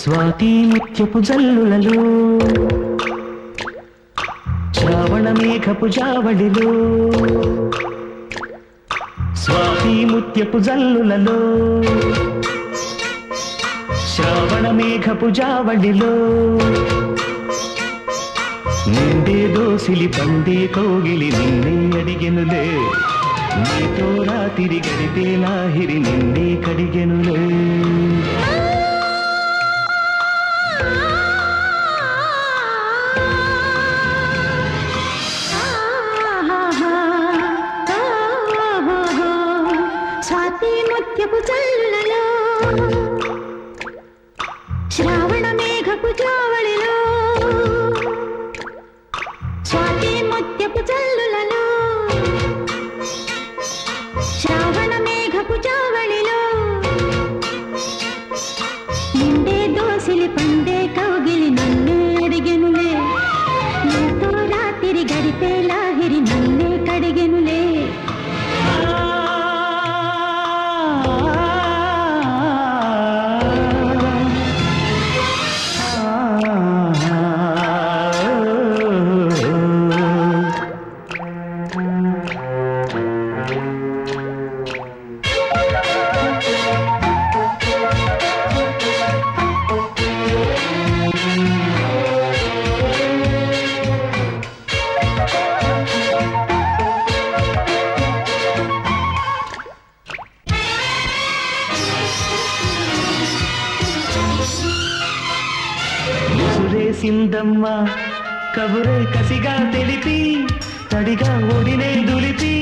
స్వాతి ముత్యపు జల్లులలో శ్రావణ మేఘపు జావడిలో స్వాతి ముత్యపు జల్లులలో శ్రావణ మేఘపు జావడిలో నిండే దోసిలి పండే కోగిలి నిన్నే అడిగెనులే నీతో రాతిరి గడితే నాహిరి నిన్నే కడిగెనులే. ఒడినే దులిపి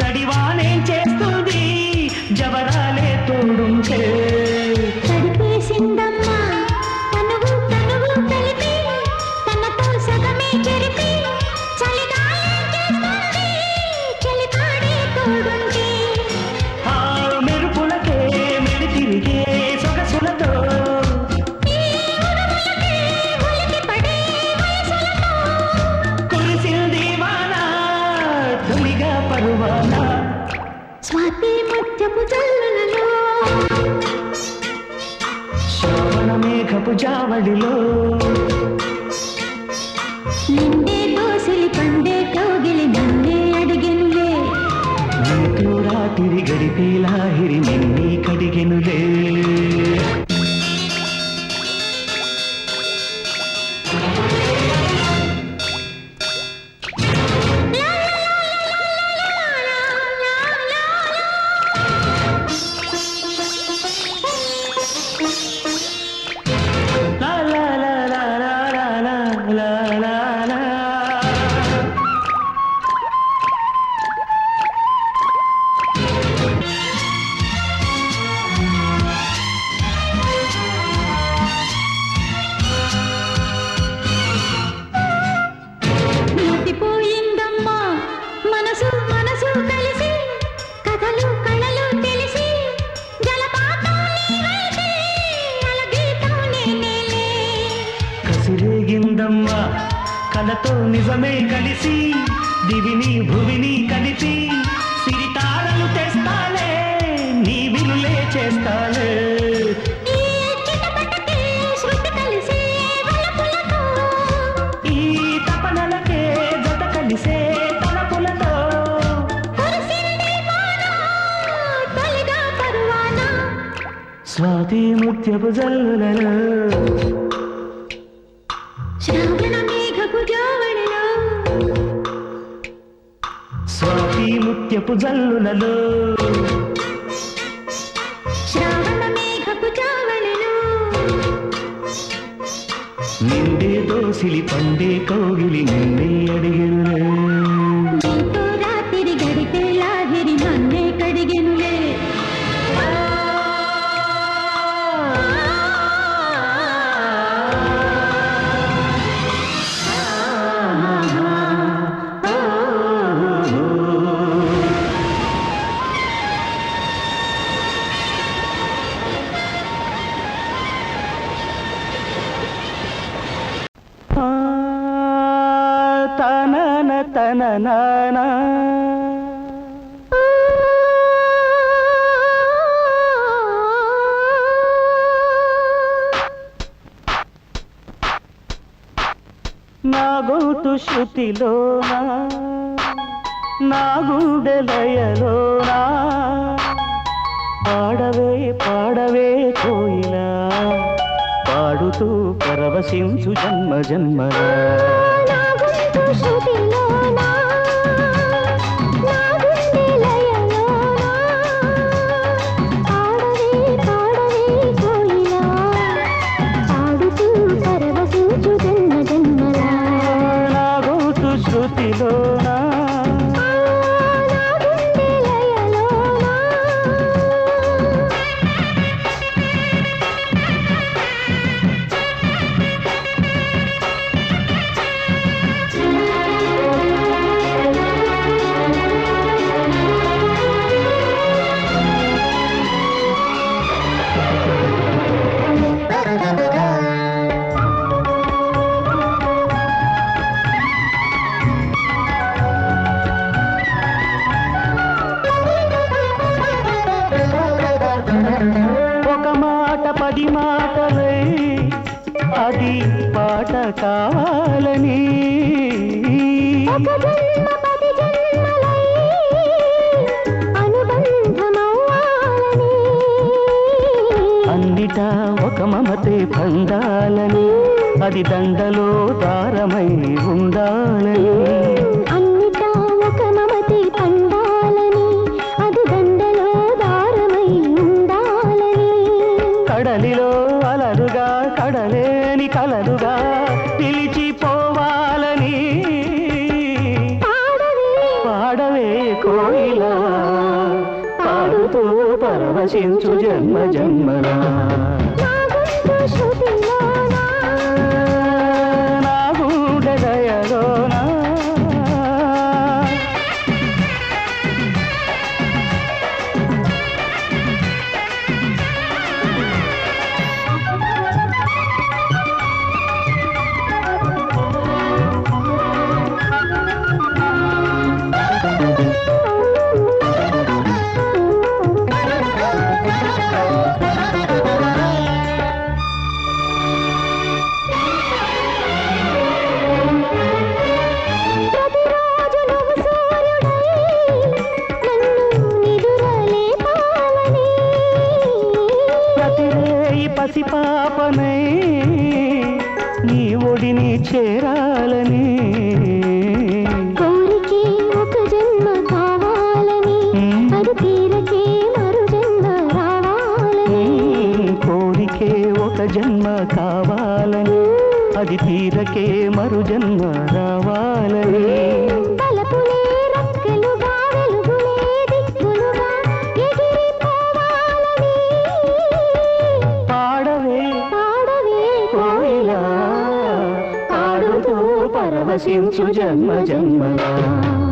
జడివానేం చేస్తుంది జవరాలే మేఘపు జావడిలో నిండే దోసిలి పండే కౌగిలి నన్నే అడిగెనులే. నీతో రాత్రి గడిపే లాహిరి నిన్నీ కడిగెనులే. స్వాతి ముత్యపు జల్లులలో శ్రావణ మేఘపు జావడిలో స్వాతి ముత్యపు జల్లులలో శ్రావణ మేఘపు జావడిలో నిండే దోసిలి పండే కౌగిలి నిన్నే అడిగినులే నా శృతిలో శృతిలోనా? పాడవే పాడవే కోయిలా. పాడుతూ పరవశించు జన్మ జన్మలా. పాటలై అది పాట కావాలని. అన్నిటా ఒక మమతే పండాలని అది దండలో తారమై ఉండాలని. పాడవే కోయిలా. పాడుతూ పరవశించు జన్మ జన్మలా. సుజన్మ జన్మలా.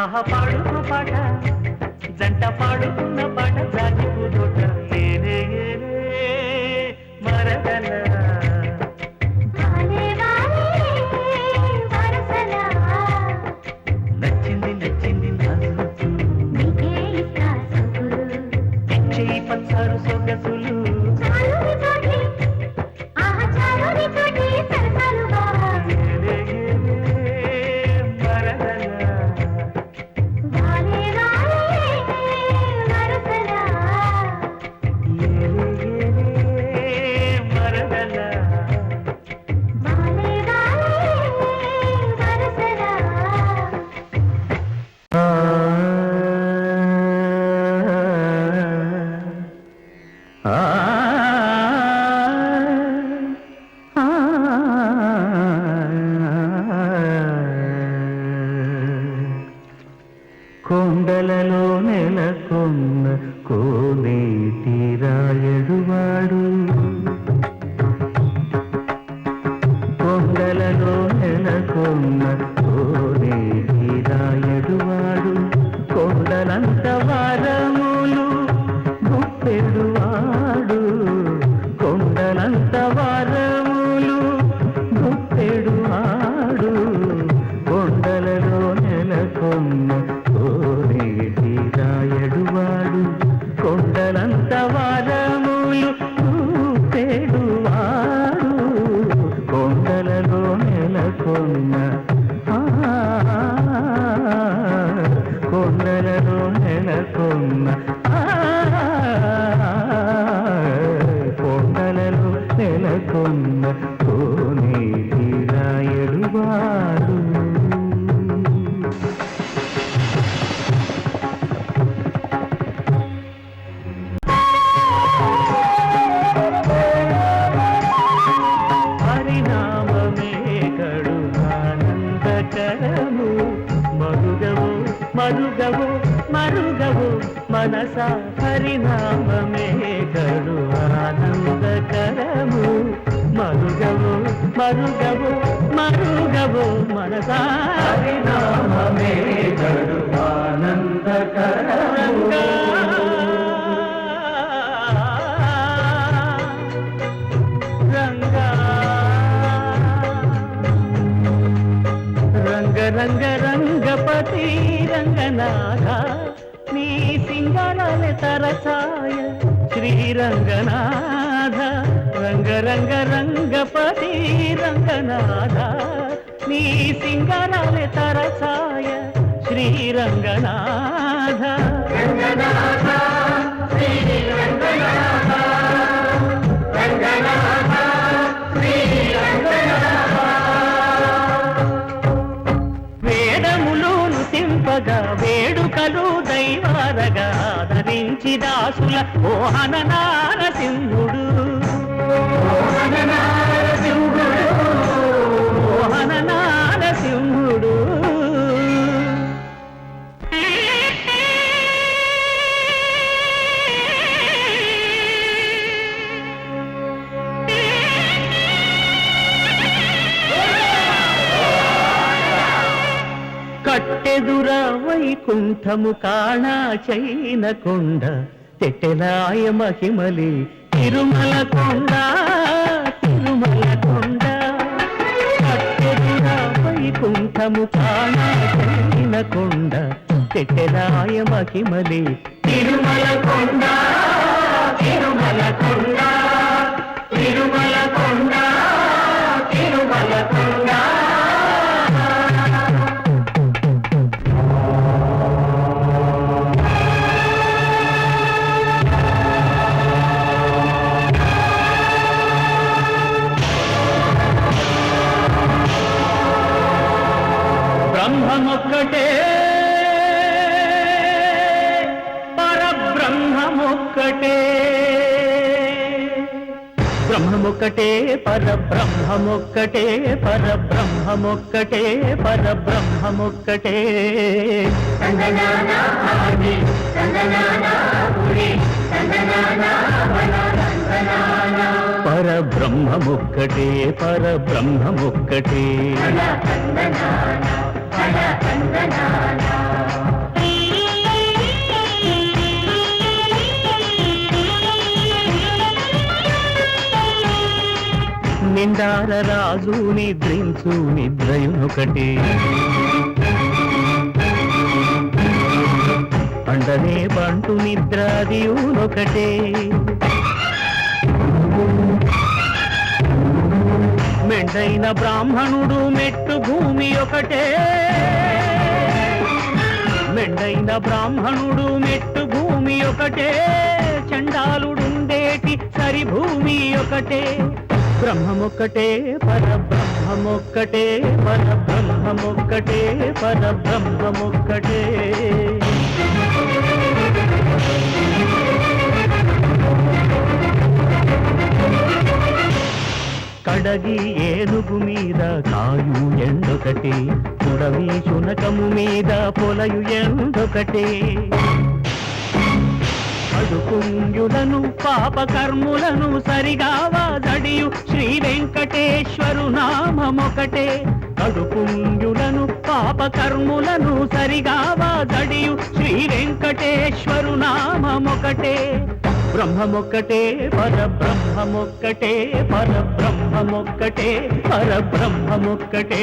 ఆహ పాడు పాట. జంట పాడు నెలకొన్న కోనేటి రాయడు వారు మరుగవు మరుగవు మరుగవు మనస హరినామమే. మరుగము మరుగము మరుగవు మరుగవు మనస. హరినామమే శ్రీరంగనాథ వేదములోను తింపగా వేడుకలు దైవారగా ఆదరించి దాసుల మోహన నారసింహు వైకుంఠము కాణాచైన కొండ తెట్టెలాయ మహిమలి తిరుమల కొండ తిరుమల కొండ. వైకుంఠము కాణాచైన కొండ తెట్టెలాయ మహిమలి తిరుమల కొండ తిరుమల కొండ తిరుమల బ్రహ్మమొక్కటే. పరబ్రహ్మమొక్కటే. బ్రహ్మమొక్కటే పరబ్రహ్మమొక్కటే పరబ్రహ్మమొక్కటే పరబ్రహ్మమొక్కటే. పరబ్రహ్మమొక్కటే పరబ్రహ్మమొక్కటే. నిండార రాజు నిద్రించు నిద్రయునొకటి. అండనే బంటు నిద్రాదియునొకటే. మెండైన బ్రాహ్మణుడు మెట్టు భూమి ఒకటే. మెండైన బ్రాహ్మణుడు మెట్టు భూమి ఒకటే చండాలుడుండేటి సరి భూమి ఒకటే. బ్రహ్మమొక్కటే పరబ్రహ్మమొక్కటే పరబ్రహ్మమొక్కటే పరబ్రహ్మమొక్కటే. కడగి ఏనుగు మీద కాయు ఎండొకటి కుడవి శునకము మీద పొలయు ఎండొకటి. అడుకుంజులను పాపకర్ములను సరిగా వాదడియు శ్రీ వెంకటేశ్వరు నామమొకటే. కడుపుంజులను పాపకర్ములను సరిగా వాదడియు శ్రీ వెంకటేశ్వరు నామమొకటే. బ్రహ్మమొక్కటే పరబ్రహ్మమొక్కటే పర బ్రహ్మముక్కటే పర బ్రహ్మముక్కటే